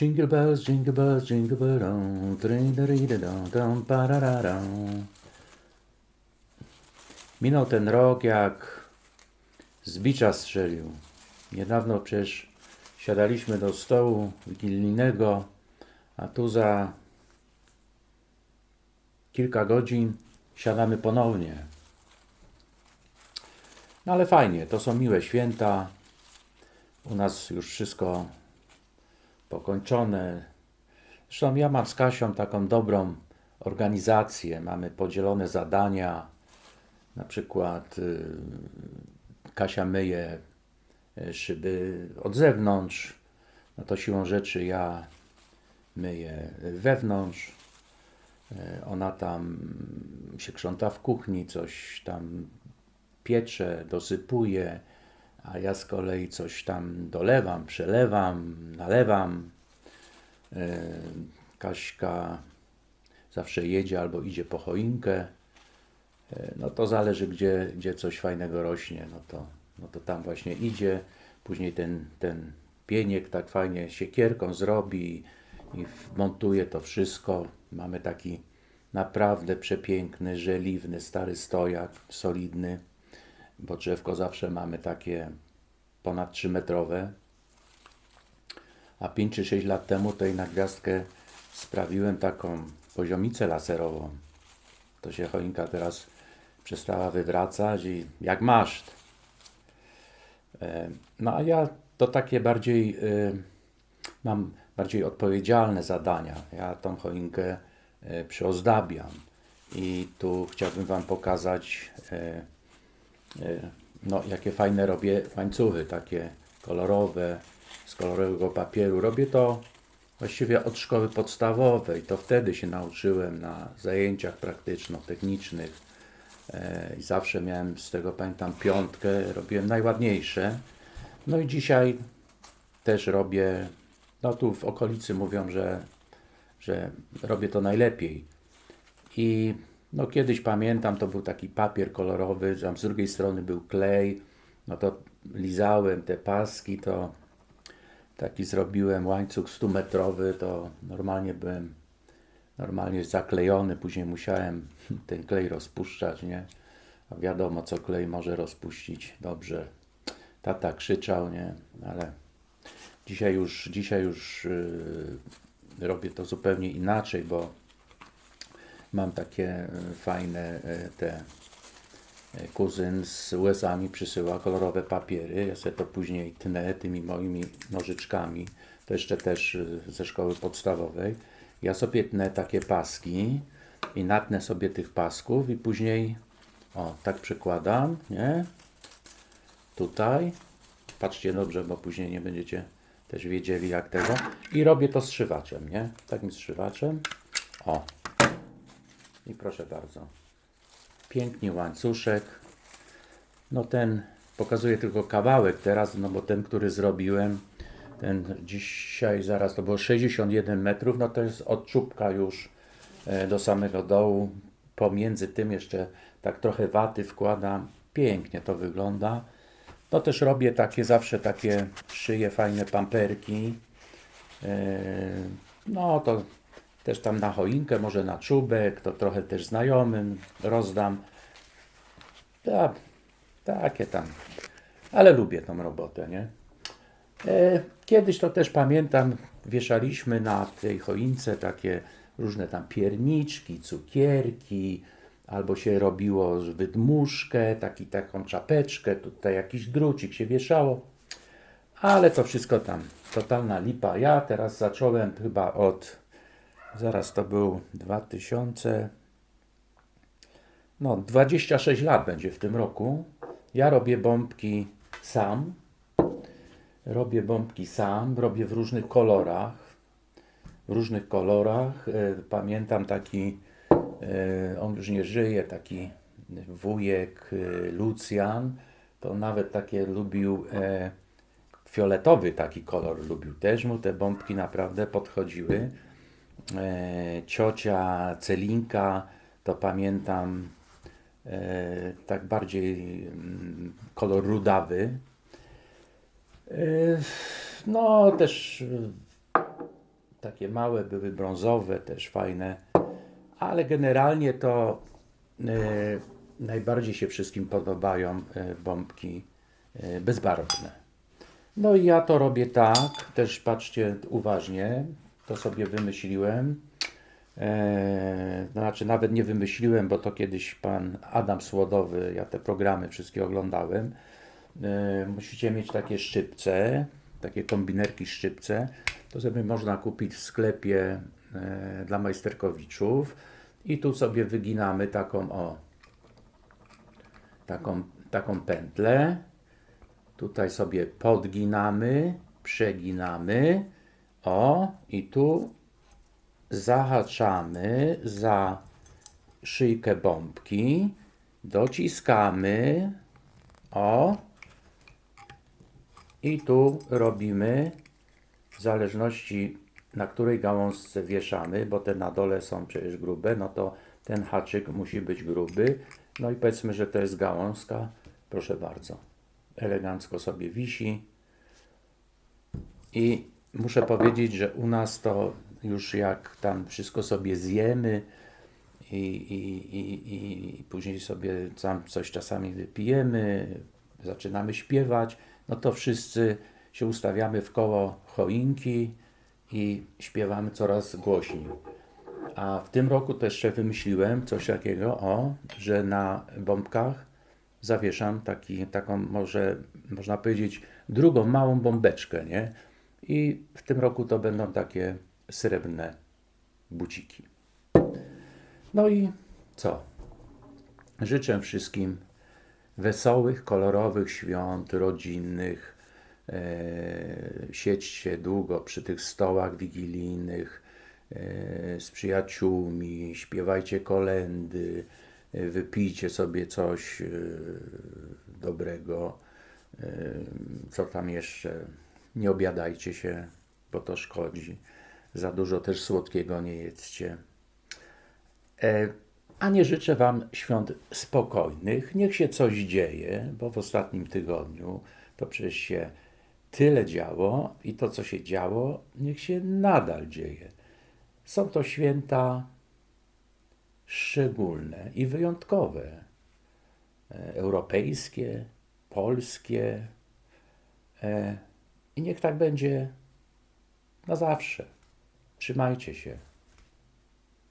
Jingle bells, jingle bells, jingle bell. Minął ten rok, jak z bicza strzelił. Niedawno przecież siadaliśmy do stołu wigilijnego, a tu za kilka godzin siadamy ponownie. No ale fajnie, to są miłe święta. U nas już wszystko pokończone. Zresztą ja mam z Kasią taką dobrą organizację. Mamy podzielone zadania. Na przykład y, Kasia myje y, szyby od zewnątrz. No to siłą rzeczy ja myję wewnątrz. Y, Ona tam się krząta w kuchni, coś tam piecze, dosypuje, a ja z kolei coś tam dolewam, przelewam, nalewam. E, Kaśka zawsze jedzie albo idzie po choinkę. E, No to zależy, gdzie, gdzie coś fajnego rośnie, no to, no to tam właśnie idzie. Później ten, ten pieniek tak fajnie siekierką zrobi i montuje to wszystko. Mamy taki naprawdę przepiękny, żeliwny, stary stojak, solidny bo drzewko zawsze mamy takie ponad 3 metrowe. A 5 czy 6 lat temu tej na gwiazdkę sprawiłem taką poziomicę laserową. To się choinka teraz przestała wywracać i jak maszt. E, No a ja to takie bardziej e, mam bardziej odpowiedzialne zadania. Ja tą choinkę e, przyozdabiam i tu chciałbym Wam pokazać no, jakie fajne robię łańcuchy, takie kolorowe, z kolorowego papieru. Robię to właściwie od szkoły podstawowej. To wtedy się nauczyłem na zajęciach praktyczno-technicznych e, i zawsze miałem z tego, pamiętam, piątkę. Robiłem najładniejsze. No i dzisiaj też robię, no tu w okolicy mówią, że, że robię to najlepiej. I no kiedyś pamiętam, to był taki papier kolorowy, tam z drugiej strony był klej, no to lizałem te paski, to taki zrobiłem łańcuch 100-metrowy, to normalnie byłem normalnie zaklejony, później musiałem ten klej rozpuszczać, nie? A wiadomo, co klej może rozpuścić dobrze. Tata krzyczał, nie? Ale dzisiaj już, dzisiaj już yy, robię to zupełnie inaczej, bo mam takie e, fajne e, te e, kuzyn z łezami przysyła kolorowe papiery. Ja sobie to później tnę tymi moimi nożyczkami. To jeszcze też ze szkoły podstawowej. Ja sobie tnę takie paski i natnę sobie tych pasków i później o, tak przykładam, nie? Tutaj. Patrzcie dobrze, bo później nie będziecie też wiedzieli jak tego. I robię to strzywaczem, nie? Takim strzywaczem. O, i proszę bardzo. Pięknie łańcuszek. No ten pokazuję tylko kawałek teraz, no bo ten, który zrobiłem, ten dzisiaj zaraz to było 61 metrów, no to jest od czubka już e, do samego dołu. Pomiędzy tym jeszcze tak trochę waty wkładam. Pięknie to wygląda. No też robię takie zawsze takie szyję fajne pamperki. E, No to też tam na choinkę, może na czubek, to trochę też znajomym rozdam. Tak, takie tam. Ale lubię tą robotę, nie? E, Kiedyś to też pamiętam, wieszaliśmy na tej choince takie różne tam pierniczki, cukierki, albo się robiło wydmuszkę, taki, taką czapeczkę, tutaj jakiś drucik się wieszało. Ale to wszystko tam, totalna lipa. Ja teraz zacząłem chyba od, zaraz to był 2000, no 26 lat będzie w tym roku. Ja robię bombki sam. Robię bombki sam, robię w różnych kolorach. W różnych kolorach. E, Pamiętam taki, e, on już nie żyje, taki wujek e, Lucjan. To nawet takie lubił fioletowy taki kolor lubił. Też mu te bombki naprawdę podchodziły. E, ciocia Celinka, to pamiętam e, tak bardziej mm, kolor rudawy. E, no też takie małe były brązowe, też fajne, ale generalnie to najbardziej się wszystkim podobają bombki bezbarwne. No i ja to robię tak, też patrzcie uważnie, to sobie wymyśliłem. Eee, znaczy nawet nie wymyśliłem, bo to kiedyś pan Adam Słodowy, ja te programy wszystkie oglądałem. Eee, musicie mieć takie szczypce, takie kombinerki szczypce. To sobie można kupić w sklepie e, dla majsterkowiczów. I tu sobie wyginamy taką o, taką, taką pętlę. Tutaj sobie podginamy, przeginamy. O, i tu zahaczamy za szyjkę bombki, dociskamy. O, i tu robimy w zależności na której gałązce wieszamy, bo te na dole są przecież grube, no to ten haczyk musi być gruby. No i powiedzmy, że to jest gałązka. Proszę bardzo. Elegancko sobie wisi. I muszę powiedzieć, że u nas to już jak tam wszystko sobie zjemy i, i, i, i później sobie tam coś czasami wypijemy, zaczynamy śpiewać, no to wszyscy się ustawiamy w koło choinki i śpiewamy coraz głośniej. A w tym roku to jeszcze wymyśliłem coś takiego, o, że na bombkach zawieszam taki, taką może, można powiedzieć, drugą małą bombeczkę, nie? I w tym roku to będą takie srebrne buciki. No i co? Życzę wszystkim wesołych, kolorowych świąt rodzinnych. E, siedźcie długo przy tych stołach wigilijnych e, z przyjaciółmi, śpiewajcie kolendy, e, wypijcie sobie coś dobrego. Co tam jeszcze? Nie obiadajcie się, bo to szkodzi. Za dużo też słodkiego nie jedzcie. E, A nie życzę Wam świąt spokojnych. Niech się coś dzieje, bo w ostatnim tygodniu to przecież się tyle działo i to, co się działo, niech się nadal dzieje. Są to święta szczególne i wyjątkowe. E, Europejskie, polskie. E, I niech tak będzie na zawsze. Trzymajcie się.